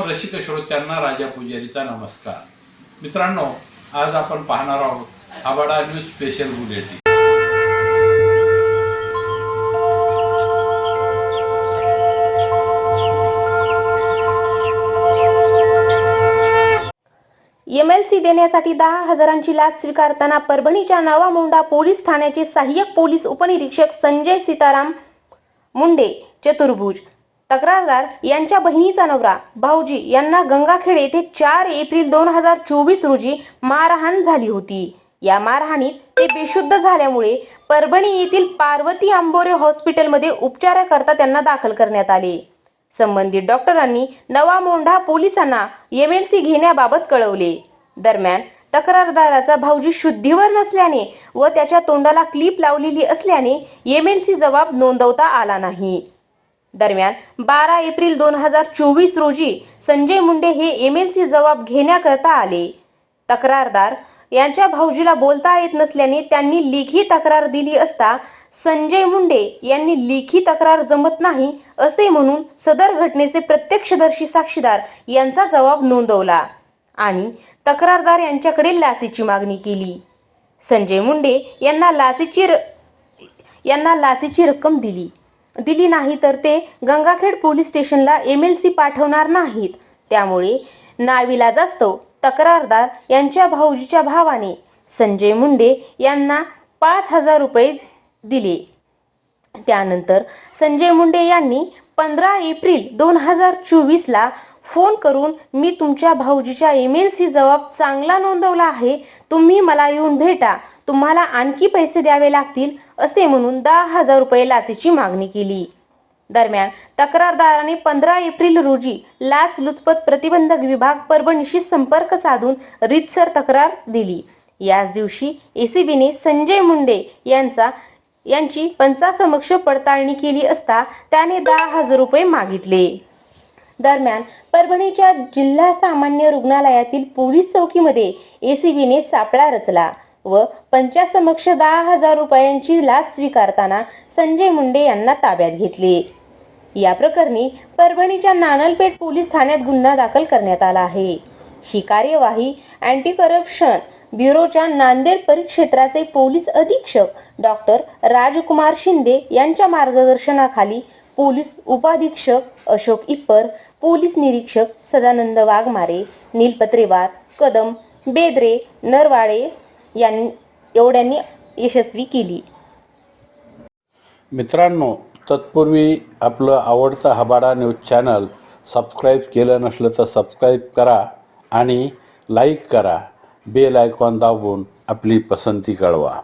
रसिक श्रोत्यांना राजा पुजारीचा नमस्कार. मित्रांनो आज आपण पाहणार आहोत Abada news special bulletin MLC देण्यासाठी दहा हजारांची लाच स्वीकारताना परभणीच्या नवा मुंडा पोलीस ठाण्याचे सहाय्यक पोलीस उपनिरीक्षक संजय सीताराम मुंडे चतुर्भुज तक्रारदार यांच्या बहिणीचा नवरा भाऊजी यांना गंगाखेड येथे चार एप्रिल दोन हजार चोवीस रोजी मारहाण झाली होती. या मारहाणीत ते बेशुद्ध झाल्यामुळे परभणी येथील पार्वती आंबोरे हॉस्पिटलमध्ये उपचाराकरता त्यांना दाखल करण्यात आले. संबंधित डॉक्टरांनी नवा मोंढा पोलिसांना एमएलसी घेण्याबाबत कळवले. दरम्यान तक्रारदाराचा भाऊजी शुद्धीवर नसल्याने व त्याच्या तोंडाला क्लिप लावलेली असल्याने एमएलसी जबाब नोंदवता आला नाही. दरम्यान बारा एप्रिल दोन हजार चोवीस रोजी संजय मुंडे हे एम एल सी जबाब घेण्याकरता आले. तक्रारदार यांच्या भाऊजीला बोलता येत नसल्याने त्यांनी लेखी तक्रार दिली असता संजय मुंडे यांनी लेखी तक्रार जमत नाही असे म्हणून सदर घटनेचे प्रत्यक्षदर्शी साक्षीदार यांचा जबाब नोंदवला आणि तक्रारदार यांच्याकडे लाचेची मागणी केली. संजय मुंडे यांना लाचेची र- यांना लाचेची रक्कम दिली. दिली नाही तर ते गंगाखेड पोलीस स्टेशनला एमएलसी पाठवणार नाहीत. त्यामुळे नाविलाजास्तव तक्रारदार यांच्या भाऊजीच्या भावाने संजय मुंडे यांना पाच हजार रुपये दिले. त्यानंतर संजय मुंडे यांनी पंधरा एप्रिल दोन हजार चोवीसला फोन करून मी तुमच्या भाऊजीच्या ईमेल सी जबाब चांगला नोंदवला आहे. तुम्ही मला येऊन भेटा. तुम्हाला आणखी पैसे द्यावे लागतील. असे म्हणून दहा हजार रुपये लाचेची मागणी केली. दरम्यान तक्रारदाराने पंधरा एप्रिल रोजी लाच लुचपत प्रतिबंधक विभाग परभणीशी संपर्क साधून रीतसर तक्रार दिली. याच दिवशी एसीबीने संजय मुंडे यांचा यांची पंचासमक्ष पडताळणी केली असता त्याने दहा हजार रुपये मागितले. दरम्यान परभणीच्या जिल्हा सामान्य रुग्णालयातील पोलीस चौकीमध्ये एसीबीने सापळा रचला. व पंचासमक्ष दहा हजार रुपयांची लाच स्वीकारताना संजय मुंडे यांना ताब्यात घेतले. या प्रकरणी परभणीच्या नानलपेठ पोलीस ठाण्यात गुन्हा दाखल करण्यात आला आहे. ही कार्यवाही अँटी करप्शन ब्युरोच्या नांदेड परिक्षेत्राचे पोलीस अधीक्षक डॉक्टर राजकुमार शिंदे यांच्या मार्गदर्शनाखाली पोलीस उपाधीक्षक अशोक इप्पर पोलीस निरीक्षक सदानंद वाघमारे नीलपत्रेवार कदम बेदरे नरवाडे यांनी एवढ्यांनी यशस्वी केली. मित्रांनो तत्पूर्वी आपलं आवडतं हबाडा न्यूज चॅनल सबस्क्राईब केलं नसलं तर सबस्क्राईब करा आणि लाईक करा. बेल आयकॉन दाबून आपली पसंती कळवा.